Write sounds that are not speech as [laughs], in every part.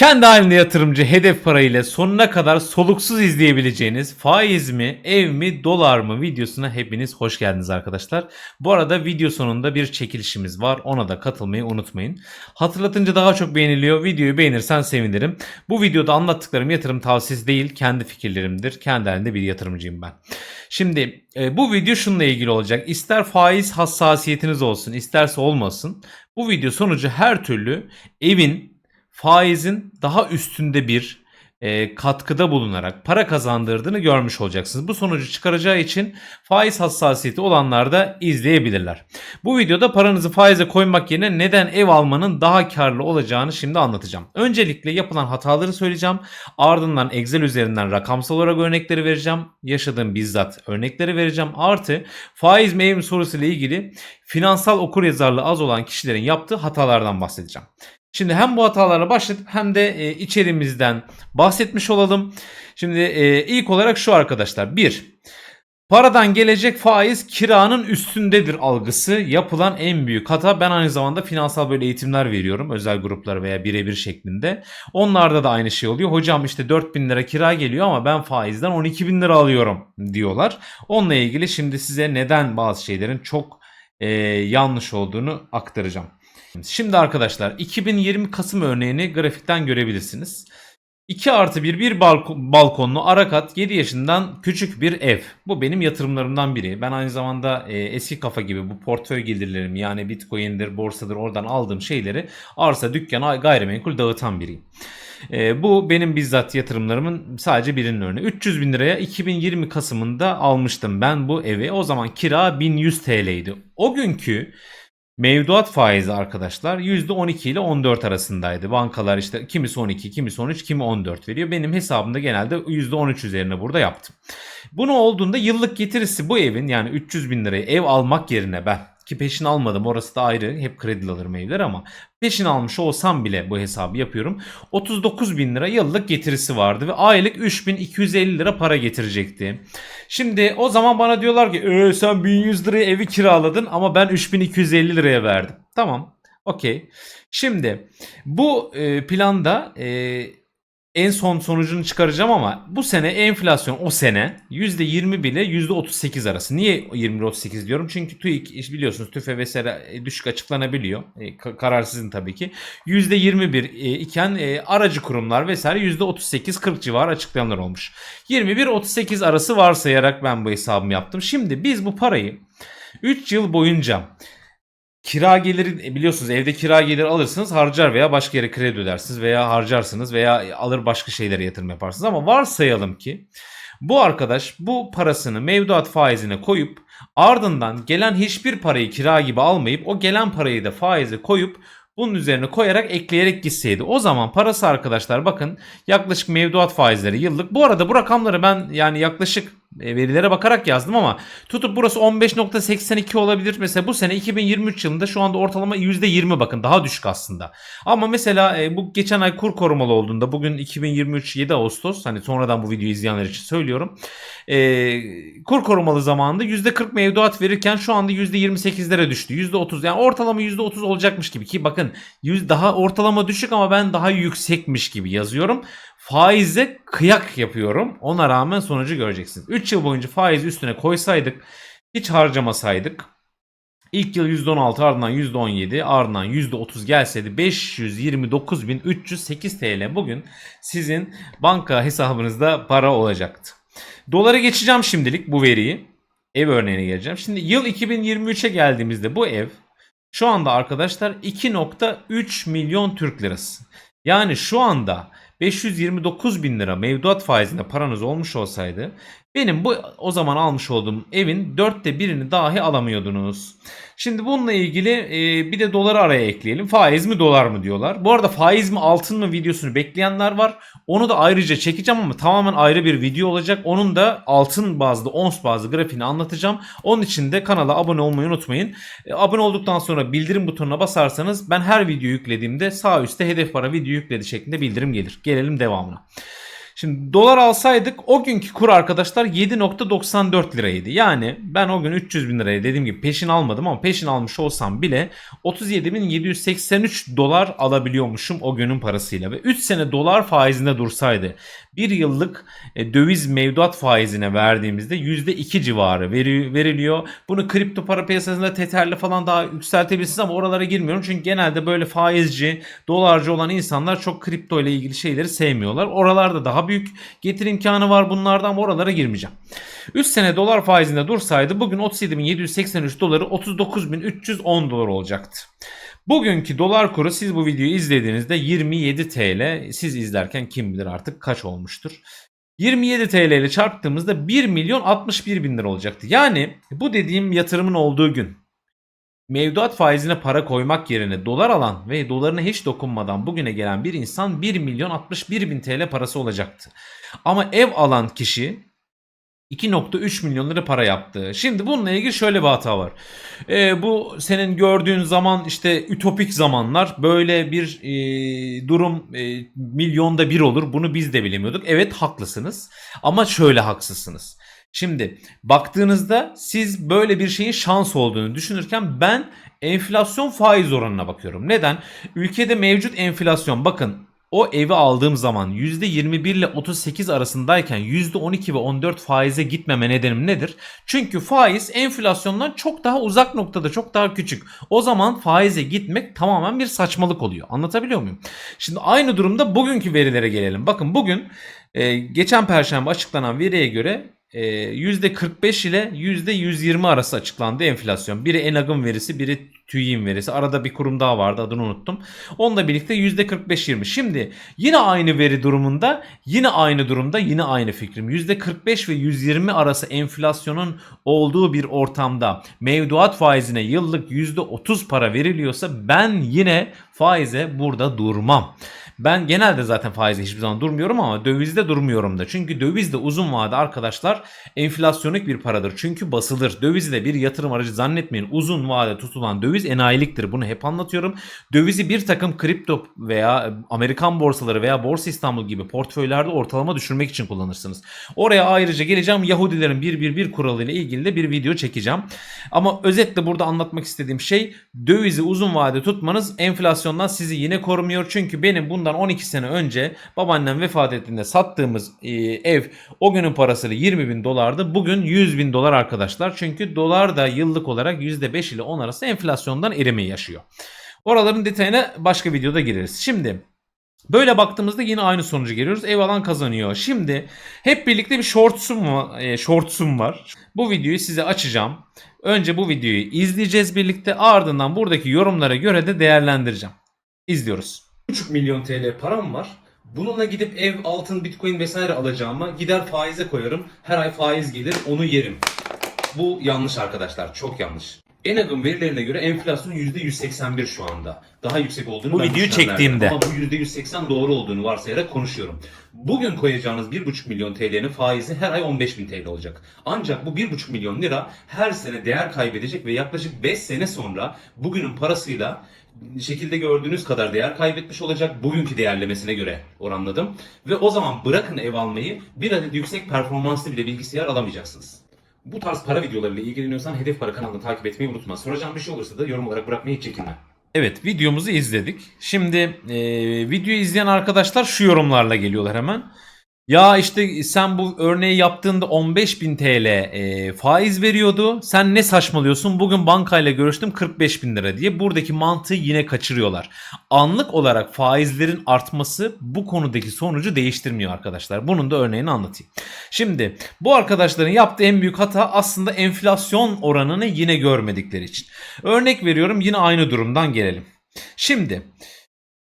Kendi halinde yatırımcı hedef parayla sonuna kadar soluksuz izleyebileceğiniz faiz mi, ev mi, dolar mı videosuna hepiniz hoş geldiniz arkadaşlar. Bu arada video sonunda bir çekilişimiz var. Ona da katılmayı unutmayın. Hatırlatınca daha çok beğeniliyor. Videoyu beğenirsen sevinirim. Bu videoda anlattıklarım yatırım tavsiyesi değil, kendi fikirlerimdir. Kendi halinde bir yatırımcıyım ben. Şimdi e, bu video şununla ilgili olacak. İster faiz hassasiyetiniz olsun, isterse olmasın. Bu video sonucu her türlü evin faizin daha üstünde bir e, katkıda bulunarak para kazandırdığını görmüş olacaksınız. Bu sonucu çıkaracağı için faiz hassasiyeti olanlar da izleyebilirler. Bu videoda paranızı faize koymak yerine neden ev almanın daha karlı olacağını şimdi anlatacağım. Öncelikle yapılan hataları söyleyeceğim. Ardından Excel üzerinden rakamsal olarak örnekleri vereceğim. Yaşadığım bizzat örnekleri vereceğim. Artı faiz mi ev mi ilgili finansal okuryazarlığı az olan kişilerin yaptığı hatalardan bahsedeceğim. Şimdi hem bu hatalarla başlatıp hem de e, içeriğimizden bahsetmiş olalım. Şimdi e, ilk olarak şu arkadaşlar. Bir, paradan gelecek faiz kiranın üstündedir algısı yapılan en büyük hata. Ben aynı zamanda finansal böyle eğitimler veriyorum özel gruplara veya birebir şeklinde. Onlarda da aynı şey oluyor. Hocam işte 4000 lira kira geliyor ama ben faizden 12 bin lira alıyorum diyorlar. Onunla ilgili şimdi size neden bazı şeylerin çok e, yanlış olduğunu aktaracağım. Şimdi arkadaşlar 2020 Kasım örneğini grafikten görebilirsiniz. 2 artı 1 bir balkon, balkonlu arakat 7 yaşından küçük bir ev. Bu benim yatırımlarımdan biri. Ben aynı zamanda e, eski kafa gibi bu portföy gelirlerim yani bitcoin'dir, borsadır oradan aldığım şeyleri arsa, dükkan, gayrimenkul dağıtan biriyim. E, bu benim bizzat yatırımlarımın sadece birinin örneği. 300 bin liraya 2020 Kasım'ında almıştım ben bu evi. O zaman kira 1100 TL'ydi. O günkü Mevduat faizi arkadaşlar %12 ile 14 arasındaydı. Bankalar işte kimisi 12, kimisi 13, kimi 14 veriyor. Benim hesabımda genelde %13 üzerine burada yaptım. Bunu olduğunda yıllık getirisi bu evin yani 300 bin liraya ev almak yerine ben ki peşin almadım orası da ayrı hep kredi alırım evler ama peşin almış olsam bile bu hesabı yapıyorum. 39 bin lira yıllık getirisi vardı ve aylık 3250 lira para getirecekti. Şimdi o zaman bana diyorlar ki ee, sen 1100 liraya evi kiraladın ama ben 3250 liraya verdim. Tamam okey. Şimdi bu e, planda e, en son sonucunu çıkaracağım ama bu sene enflasyon o sene %20 bile %38 arası. Niye 20-38 diyorum? Çünkü TÜİK biliyorsunuz TÜFE vesaire e, düşük açıklanabiliyor. E, karar sizin tabii ki. %21 e, iken e, aracı kurumlar vesaire %38-40 civarı açıklayanlar olmuş. 21-38 arası varsayarak ben bu hesabımı yaptım. Şimdi biz bu parayı 3 yıl boyunca Kira geliri e, biliyorsunuz evde kira geliri alırsınız harcar veya başka yere kredi ödersiniz veya harcarsınız veya alır başka şeylere yatırım yaparsınız ama varsayalım ki bu arkadaş bu parasını mevduat faizine koyup ardından gelen hiçbir parayı kira gibi almayıp o gelen parayı da faize koyup bunun üzerine koyarak ekleyerek gitseydi. O zaman parası arkadaşlar bakın yaklaşık mevduat faizleri yıllık. Bu arada bu rakamları ben yani yaklaşık e, verilere bakarak yazdım ama tutup burası 15.82 olabilir. Mesela bu sene 2023 yılında şu anda ortalama %20 bakın daha düşük aslında. Ama mesela e, bu geçen ay kur korumalı olduğunda bugün 2023 7 Ağustos hani sonradan bu videoyu izleyenler için söylüyorum. E, kur korumalı zamanında %40 mevduat verirken şu anda %28'lere düştü. %30 yani ortalama %30 olacakmış gibi ki bakın 100 daha ortalama düşük ama ben daha yüksekmiş gibi yazıyorum faize kıyak yapıyorum. Ona rağmen sonucu göreceksiniz. 3 yıl boyunca faiz üstüne koysaydık hiç harcamasaydık İlk yıl %16 ardından %17 ardından %30 gelseydi 529.308 TL bugün sizin banka hesabınızda para olacaktı. Dolara geçeceğim şimdilik bu veriyi. Ev örneğine geleceğim. Şimdi yıl 2023'e geldiğimizde bu ev şu anda arkadaşlar 2.3 milyon Türk lirası. Yani şu anda 529 bin lira mevduat faizinde paranız olmuş olsaydı benim bu o zaman almış olduğum evin dörtte birini dahi alamıyordunuz. Şimdi bununla ilgili e, bir de doları araya ekleyelim. Faiz mi dolar mı diyorlar. Bu arada faiz mi altın mı videosunu bekleyenler var. Onu da ayrıca çekeceğim ama tamamen ayrı bir video olacak. Onun da altın bazlı, ons bazlı grafiğini anlatacağım. Onun için de kanala abone olmayı unutmayın. E, abone olduktan sonra bildirim butonuna basarsanız ben her video yüklediğimde sağ üstte hedef para video yükledi şeklinde bildirim gelir. Gelelim devamına. Şimdi dolar alsaydık o günkü kur arkadaşlar 7.94 liraydı. Yani ben o gün 300 bin liraya dediğim gibi peşin almadım ama peşin almış olsam bile 37.783 dolar alabiliyormuşum o günün parasıyla. Ve 3 sene dolar faizinde dursaydı bir yıllık e, döviz mevduat faizine verdiğimizde %2 civarı veri, veriliyor. Bunu kripto para piyasasında teterli falan daha yükseltebilirsiniz ama oralara girmiyorum. Çünkü genelde böyle faizci, dolarcı olan insanlar çok kripto ile ilgili şeyleri sevmiyorlar. Oralarda daha büyük getir imkanı var bunlardan ama oralara girmeyeceğim. 3 sene dolar faizinde dursaydı bugün 37.783 doları 39.310 dolar olacaktı. Bugünkü dolar kuru siz bu videoyu izlediğinizde 27 TL. Siz izlerken kim bilir artık kaç olmuştur. 27 TL ile çarptığımızda 1 milyon 61 bin lira olacaktı. Yani bu dediğim yatırımın olduğu gün mevduat faizine para koymak yerine dolar alan ve dolarına hiç dokunmadan bugüne gelen bir insan 1 milyon 61 bin TL parası olacaktı. Ama ev alan kişi 2.3 milyon lira para yaptı. Şimdi bununla ilgili şöyle bir hata var. Ee, bu senin gördüğün zaman işte ütopik zamanlar böyle bir e, durum e, milyonda bir olur. Bunu biz de bilemiyorduk. Evet haklısınız ama şöyle haksızsınız. Şimdi baktığınızda siz böyle bir şeyin şans olduğunu düşünürken ben enflasyon faiz oranına bakıyorum. Neden? Ülkede mevcut enflasyon bakın o evi aldığım zaman %21 ile 38 arasındayken %12 ve 14 faize gitmeme nedenim nedir? Çünkü faiz enflasyondan çok daha uzak noktada çok daha küçük. O zaman faize gitmek tamamen bir saçmalık oluyor. Anlatabiliyor muyum? Şimdi aynı durumda bugünkü verilere gelelim. Bakın bugün e, geçen perşembe açıklanan veriye göre %45 ile %120 arası açıklandı enflasyon. Biri Enag'ın verisi, biri TÜİ'nin verisi. Arada bir kurum daha vardı adını unuttum. Onunla birlikte %45-20. Şimdi yine aynı veri durumunda, yine aynı durumda, yine aynı fikrim. %45 ve 120 arası enflasyonun olduğu bir ortamda mevduat faizine yıllık %30 para veriliyorsa ben yine faize burada durmam. Ben genelde zaten faize hiçbir zaman durmuyorum ama dövizde durmuyorum da. Çünkü dövizde uzun vade arkadaşlar enflasyonik bir paradır. Çünkü basılır. Dövizi de bir yatırım aracı zannetmeyin. Uzun vade tutulan döviz enayiliktir. Bunu hep anlatıyorum. Dövizi bir takım kripto veya Amerikan borsaları veya Borsa İstanbul gibi portföylerde ortalama düşürmek için kullanırsınız. Oraya ayrıca geleceğim. Yahudilerin 111 kuralı ile ilgili de bir video çekeceğim. Ama özetle burada anlatmak istediğim şey dövizi uzun vade tutmanız enflasyondan sizi yine korumuyor. Çünkü benim bundan 12 sene önce babaannem vefat ettiğinde sattığımız e, ev o günün parasıyla 20 bin dolardı. Bugün 100 bin dolar arkadaşlar. Çünkü dolar da yıllık olarak %5 ile 10 arası enflasyondan erime yaşıyor. Oraların detayına başka videoda gireriz. Şimdi Böyle baktığımızda yine aynı sonucu geliyoruz. Ev alan kazanıyor. Şimdi hep birlikte bir shortsum var. E, shortsum var. Bu videoyu size açacağım. Önce bu videoyu izleyeceğiz birlikte. Ardından buradaki yorumlara göre de değerlendireceğim. İzliyoruz. 3,5 milyon TL param var. Bununla gidip ev, altın, bitcoin vesaire alacağıma gider faize koyarım. Her ay faiz gelir onu yerim. Bu yanlış arkadaşlar. Çok yanlış. Enag'ın verilerine göre enflasyon %181 şu anda. Daha yüksek olduğunu Bu ben videoyu çektiğimde. Ama bu %180 doğru olduğunu varsayarak konuşuyorum. Bugün koyacağınız 1,5 milyon TL'nin faizi her ay 15 bin TL olacak. Ancak bu 1,5 milyon lira her sene değer kaybedecek ve yaklaşık 5 sene sonra bugünün parasıyla şekilde gördüğünüz kadar değer kaybetmiş olacak bugünkü değerlemesine göre oranladım. Ve o zaman bırakın ev almayı bir adet yüksek performanslı bile bilgisayar alamayacaksınız. Bu tarz para videolarıyla ilgileniyorsan Hedef Para kanalını takip etmeyi unutma. Soracağım bir şey olursa da yorum olarak bırakmayı hiç çekinme. Evet videomuzu izledik. Şimdi e, videoyu izleyen arkadaşlar şu yorumlarla geliyorlar hemen. Ya işte sen bu örneği yaptığında 15.000 TL e, faiz veriyordu. Sen ne saçmalıyorsun? Bugün bankayla görüştüm 45.000 lira diye. Buradaki mantığı yine kaçırıyorlar. Anlık olarak faizlerin artması bu konudaki sonucu değiştirmiyor arkadaşlar. Bunun da örneğini anlatayım. Şimdi bu arkadaşların yaptığı en büyük hata aslında enflasyon oranını yine görmedikleri için. Örnek veriyorum yine aynı durumdan gelelim. Şimdi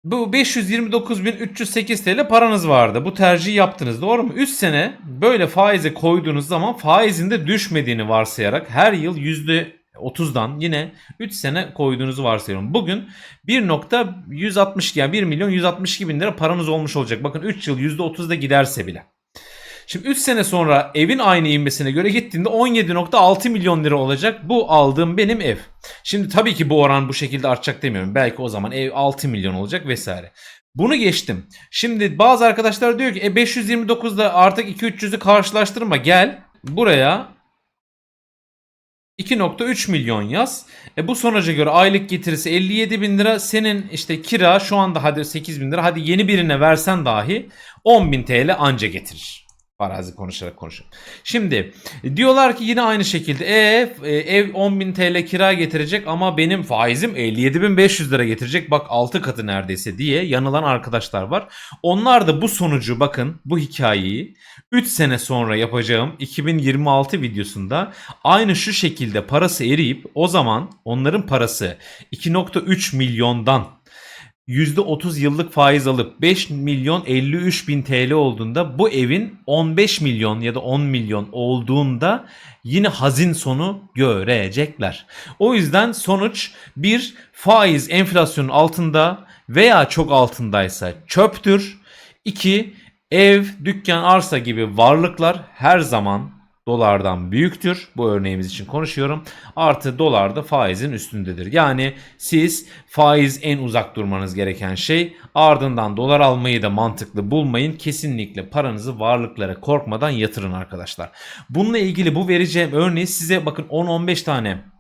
bu 529.308 TL paranız vardı. Bu tercihi yaptınız doğru mu? 3 sene böyle faize koyduğunuz zaman faizin de düşmediğini varsayarak her yıl %30'dan yine 3 sene koyduğunuzu varsayıyorum. Bugün 1.162 yani 1 milyon 162 bin lira paranız olmuş olacak. Bakın 3 yıl %30'da giderse bile. Şimdi 3 sene sonra evin aynı inmesine göre gittiğinde 17.6 milyon lira olacak. Bu aldığım benim ev. Şimdi tabii ki bu oran bu şekilde artacak demiyorum. Belki o zaman ev 6 milyon olacak vesaire. Bunu geçtim. Şimdi bazı arkadaşlar diyor ki e 529'da artık 2-300'ü karşılaştırma gel buraya 2.3 milyon yaz. E bu sonuca göre aylık getirisi 57 bin lira. Senin işte kira şu anda hadi 8 bin lira. Hadi yeni birine versen dahi 10 bin TL anca getirir. Farazi konuşarak konuşuyorum. Şimdi diyorlar ki yine aynı şekilde e, e, ev 10.000 TL kira getirecek ama benim faizim 57.500 lira getirecek. Bak 6 katı neredeyse diye yanılan arkadaşlar var. Onlar da bu sonucu bakın bu hikayeyi 3 sene sonra yapacağım 2026 videosunda aynı şu şekilde parası eriyip o zaman onların parası 2.3 milyondan %30 yıllık faiz alıp 5 milyon 53 bin TL olduğunda bu evin 15 milyon ya da 10 milyon olduğunda yine hazin sonu görecekler. O yüzden sonuç bir faiz enflasyonun altında veya çok altındaysa çöptür. 2 ev, dükkan, arsa gibi varlıklar her zaman dolardan büyüktür. Bu örneğimiz için konuşuyorum. Artı dolar da faizin üstündedir. Yani siz faiz en uzak durmanız gereken şey. Ardından dolar almayı da mantıklı bulmayın. Kesinlikle paranızı varlıklara korkmadan yatırın arkadaşlar. Bununla ilgili bu vereceğim örneği size bakın 10-15 tane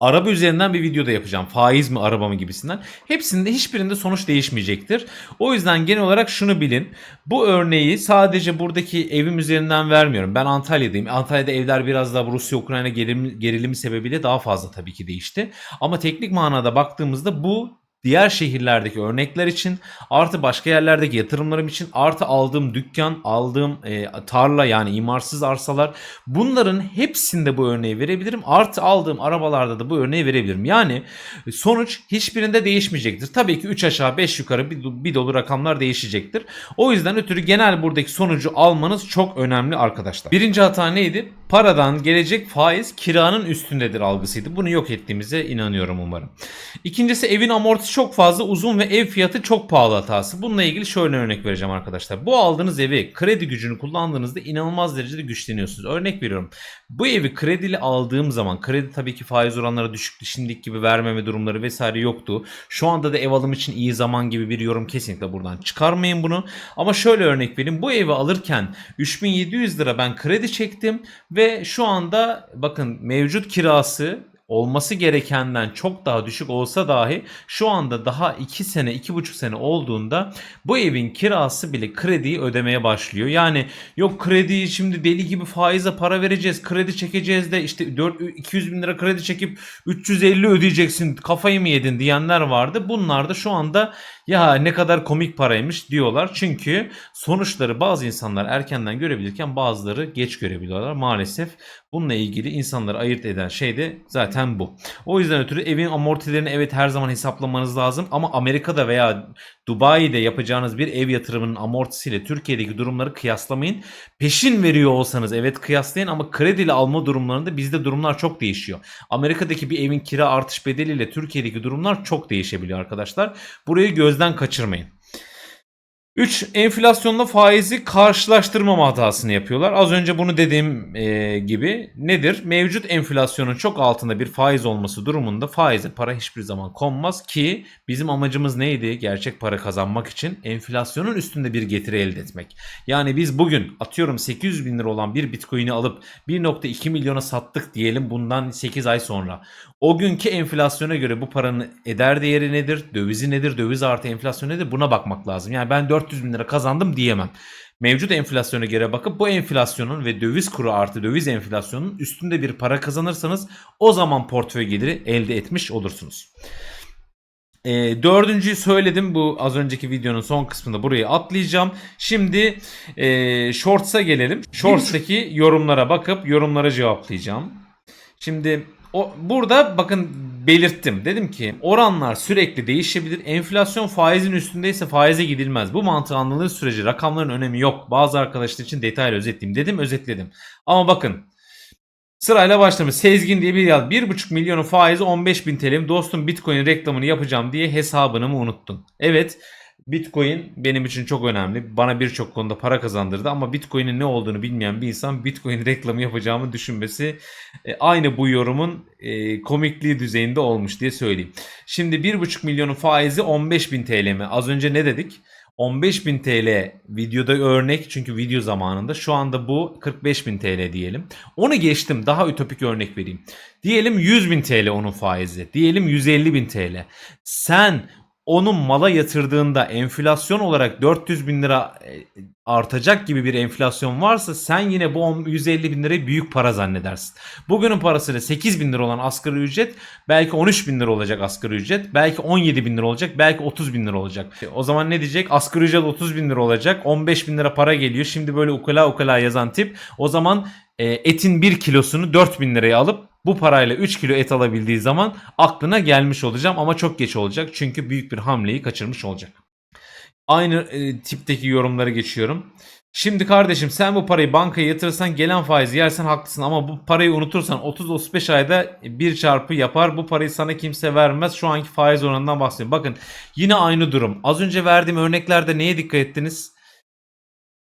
Araba üzerinden bir video da yapacağım. Faiz mi araba mı gibisinden. Hepsinde hiçbirinde sonuç değişmeyecektir. O yüzden genel olarak şunu bilin. Bu örneği sadece buradaki evim üzerinden vermiyorum. Ben Antalya'dayım. Antalya'da evler biraz daha Rusya-Ukrayna gerilimi, gerilimi sebebiyle daha fazla tabii ki değişti. Ama teknik manada baktığımızda bu diğer şehirlerdeki örnekler için artı başka yerlerdeki yatırımlarım için artı aldığım dükkan, aldığım e, tarla yani imarsız arsalar bunların hepsinde bu örneği verebilirim. Artı aldığım arabalarda da bu örneği verebilirim. Yani sonuç hiçbirinde değişmeyecektir. Tabii ki 3 aşağı 5 yukarı bir, bir dolu rakamlar değişecektir. O yüzden ötürü genel buradaki sonucu almanız çok önemli arkadaşlar. Birinci hata neydi? Paradan gelecek faiz kiranın üstündedir algısıydı. Bunu yok ettiğimize inanıyorum umarım. İkincisi evin amortisi çok fazla uzun ve ev fiyatı çok pahalı hatası. Bununla ilgili şöyle örnek vereceğim arkadaşlar. Bu aldığınız evi kredi gücünü kullandığınızda inanılmaz derecede güçleniyorsunuz. Örnek veriyorum. Bu evi kredili aldığım zaman kredi tabii ki faiz oranları düşüktü. Şimdiki gibi vermeme durumları vesaire yoktu. Şu anda da ev alım için iyi zaman gibi bir yorum kesinlikle buradan çıkarmayın bunu. Ama şöyle örnek vereyim. Bu evi alırken 3700 lira ben kredi çektim ve şu anda bakın mevcut kirası olması gerekenden çok daha düşük olsa dahi şu anda daha 2 sene 2,5 sene olduğunda bu evin kirası bile krediyi ödemeye başlıyor. Yani yok krediyi şimdi deli gibi faize para vereceğiz kredi çekeceğiz de işte 4, 200 bin lira kredi çekip 350 ödeyeceksin kafayı mı yedin diyenler vardı. Bunlar da şu anda ya ne kadar komik paraymış diyorlar. Çünkü sonuçları bazı insanlar erkenden görebilirken bazıları geç görebiliyorlar. Maalesef bununla ilgili insanları ayırt eden şey de zaten bu. O yüzden ötürü evin amortilerini evet her zaman hesaplamanız lazım. Ama Amerika'da veya Dubai'de yapacağınız bir ev yatırımının amortisiyle Türkiye'deki durumları kıyaslamayın. Peşin veriyor olsanız evet kıyaslayın ama krediyle alma durumlarında bizde durumlar çok değişiyor. Amerika'daki bir evin kira artış bedeliyle Türkiye'deki durumlar çok değişebiliyor arkadaşlar. Burayı gözden kaçırmayın. 3. Enflasyonla faizi karşılaştırmama hatasını yapıyorlar. Az önce bunu dediğim e, gibi nedir? Mevcut enflasyonun çok altında bir faiz olması durumunda faize para hiçbir zaman konmaz ki bizim amacımız neydi? Gerçek para kazanmak için enflasyonun üstünde bir getiri elde etmek. Yani biz bugün atıyorum 800 bin lira olan bir bitcoin'i alıp 1.2 milyona sattık diyelim bundan 8 ay sonra. O günkü enflasyona göre bu paranın eder değeri nedir? Dövizi nedir? Döviz artı enflasyon nedir? Buna bakmak lazım. Yani ben 400 bin lira kazandım diyemem. Mevcut enflasyona göre bakıp bu enflasyonun ve döviz kuru artı döviz enflasyonun üstünde bir para kazanırsanız o zaman portföy geliri elde etmiş olursunuz. E, dördüncüyü söyledim bu az önceki videonun son kısmında burayı atlayacağım. Şimdi e, Shorts'a gelelim. Shorts'taki yorumlara bakıp yorumlara cevaplayacağım. Şimdi o burada bakın belirttim. Dedim ki oranlar sürekli değişebilir. Enflasyon faizin üstündeyse faize gidilmez. Bu mantığı anladığınız sürece rakamların önemi yok. Bazı arkadaşlar için detaylı özetleyeyim dedim özetledim. Ama bakın Sırayla başlamış. Sezgin diye bir yaz. 1,5 milyonun faizi 15 bin TL'm. Dostum Bitcoin reklamını yapacağım diye hesabını mı unuttun? Evet. Bitcoin benim için çok önemli. Bana birçok konuda para kazandırdı ama Bitcoin'in ne olduğunu bilmeyen bir insan Bitcoin [laughs] reklamı yapacağımı düşünmesi e, aynı bu yorumun e, komikliği düzeyinde olmuş diye söyleyeyim. Şimdi 1,5 milyonun faizi 15.000 TL mi? Az önce ne dedik? 15.000 TL videoda örnek çünkü video zamanında şu anda bu 45.000 TL diyelim. Onu geçtim daha ütopik örnek vereyim. Diyelim 100.000 TL onun faizi. Diyelim 150.000 TL. Sen onun mala yatırdığında enflasyon olarak 400 bin lira e, artacak gibi bir enflasyon varsa sen yine bu 10 150 bin lirayı büyük para zannedersin. Bugünün parasıyla 8 bin lira olan asgari ücret belki 13 bin lira olacak asgari ücret. Belki 17 bin lira olacak. Belki 30 bin lira olacak. O zaman ne diyecek? Asgari ücret 30 bin lira olacak. 15 bin lira para geliyor. Şimdi böyle ukala ukala yazan tip. O zaman e, etin 1 kilosunu 4 bin liraya alıp bu parayla 3 kilo et alabildiği zaman aklına gelmiş olacağım ama çok geç olacak çünkü büyük bir hamleyi kaçırmış olacak. Aynı e, tipteki yorumları geçiyorum. Şimdi kardeşim sen bu parayı bankaya yatırırsan gelen faizi yersen haklısın ama bu parayı unutursan 30-35 ayda bir çarpı yapar. Bu parayı sana kimse vermez. Şu anki faiz oranından bahsediyorum. Bakın yine aynı durum. Az önce verdiğim örneklerde neye dikkat ettiniz?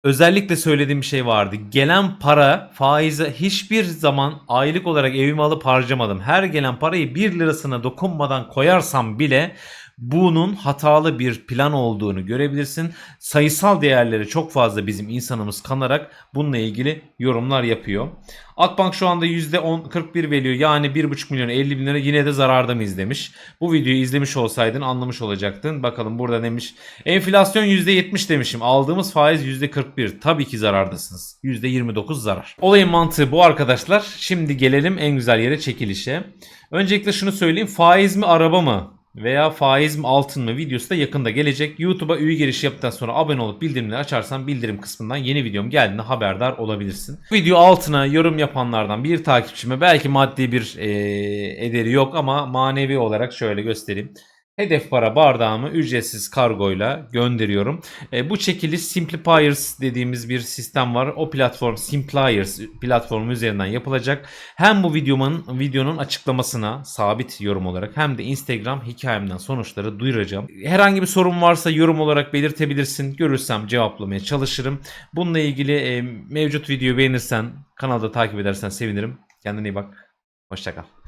Özellikle söylediğim bir şey vardı. Gelen para faize hiçbir zaman aylık olarak evime alıp harcamadım. Her gelen parayı 1 lirasına dokunmadan koyarsam bile bunun hatalı bir plan olduğunu görebilirsin. Sayısal değerleri çok fazla bizim insanımız kanarak bununla ilgili yorumlar yapıyor. Akbank şu anda %10 41 veriyor. Yani 1,5 milyon 50 bin lira yine de zararda mıyız demiş. Bu videoyu izlemiş olsaydın anlamış olacaktın. Bakalım burada demiş. Enflasyon %70 demişim. Aldığımız faiz %41. Tabii ki zarardasınız. %29 zarar. Olayın mantığı bu arkadaşlar. Şimdi gelelim en güzel yere çekilişe. Öncelikle şunu söyleyeyim. Faiz mi araba mı? Veya faiz mi altın mı videosu da yakında gelecek. YouTube'a üye giriş yaptıktan sonra abone olup bildirimleri açarsan bildirim kısmından yeni videom geldiğinde haberdar olabilirsin. Video altına yorum yapanlardan bir takipçime belki maddi bir eee, ederi yok ama manevi olarak şöyle göstereyim. Hedef para bardağımı ücretsiz kargoyla gönderiyorum. E, bu çekiliş Simplifiers dediğimiz bir sistem var. O platform Simpliers platformu üzerinden yapılacak. Hem bu videomun videonun açıklamasına sabit yorum olarak hem de Instagram hikayemden sonuçları duyuracağım. Herhangi bir sorun varsa yorum olarak belirtebilirsin. Görürsem cevaplamaya çalışırım. Bununla ilgili e, mevcut videoyu beğenirsen kanalda takip edersen sevinirim. Kendine iyi bak. Hoşçakal.